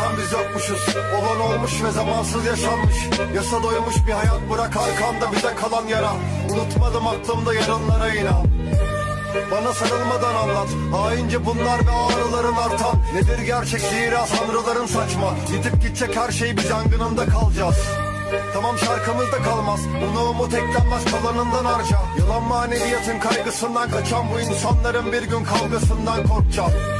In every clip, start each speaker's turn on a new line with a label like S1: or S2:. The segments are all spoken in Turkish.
S1: yaratan biz yokmuşuz. Olan olmuş ve zamansız yaşanmış. Yasa doymuş bir hayat bırak arkamda bize kalan yara. Unutmadım aklımda yarınlara inan. Bana sarılmadan anlat. Haince bunlar ve ağrıların artan. Nedir gerçek zira sanrıların saçma. Gidip gidecek her şey biz yangınında kalacağız. Tamam şarkımızda kalmaz. Buna umut eklenmez kalanından harca. Yalan maneviyatın kaygısından kaçan Bu insanların bir gün kavgasından korkacağım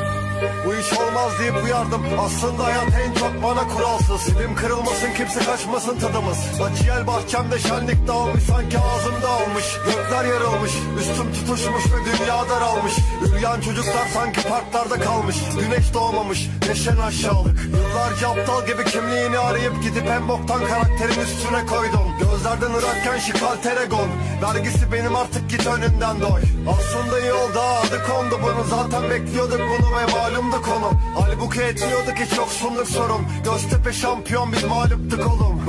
S1: bu iş olmaz deyip uyardım. Aslında hayat en çok bana kuralsız. Dilim kırılmasın kimse kaçmasın tadımız. Acıyel bahçemde şenlik dağılmış Sanki ağzımda almış Gökler yarılmış Üstüm tutuşmuş ve dünya daralmış. Üryan çocuklar sanki parklarda kalmış. Güneş doğmamış Neşen aşağılık. Yıllarca aptal gibi kimliğini arayıp Gidip en boktan karakterin üstüne koydum. Gözlerden ırakken şikal teregon Vergisi benim artık git önünden doy. Aslında iyi oldu adı kondu bunu. Zaten bekliyorduk bunu ve malumdu konu. Halbuki etmiyorduk hiç yoksunluk sorun. Göztepe şampiyon biz mağluptuk oğlum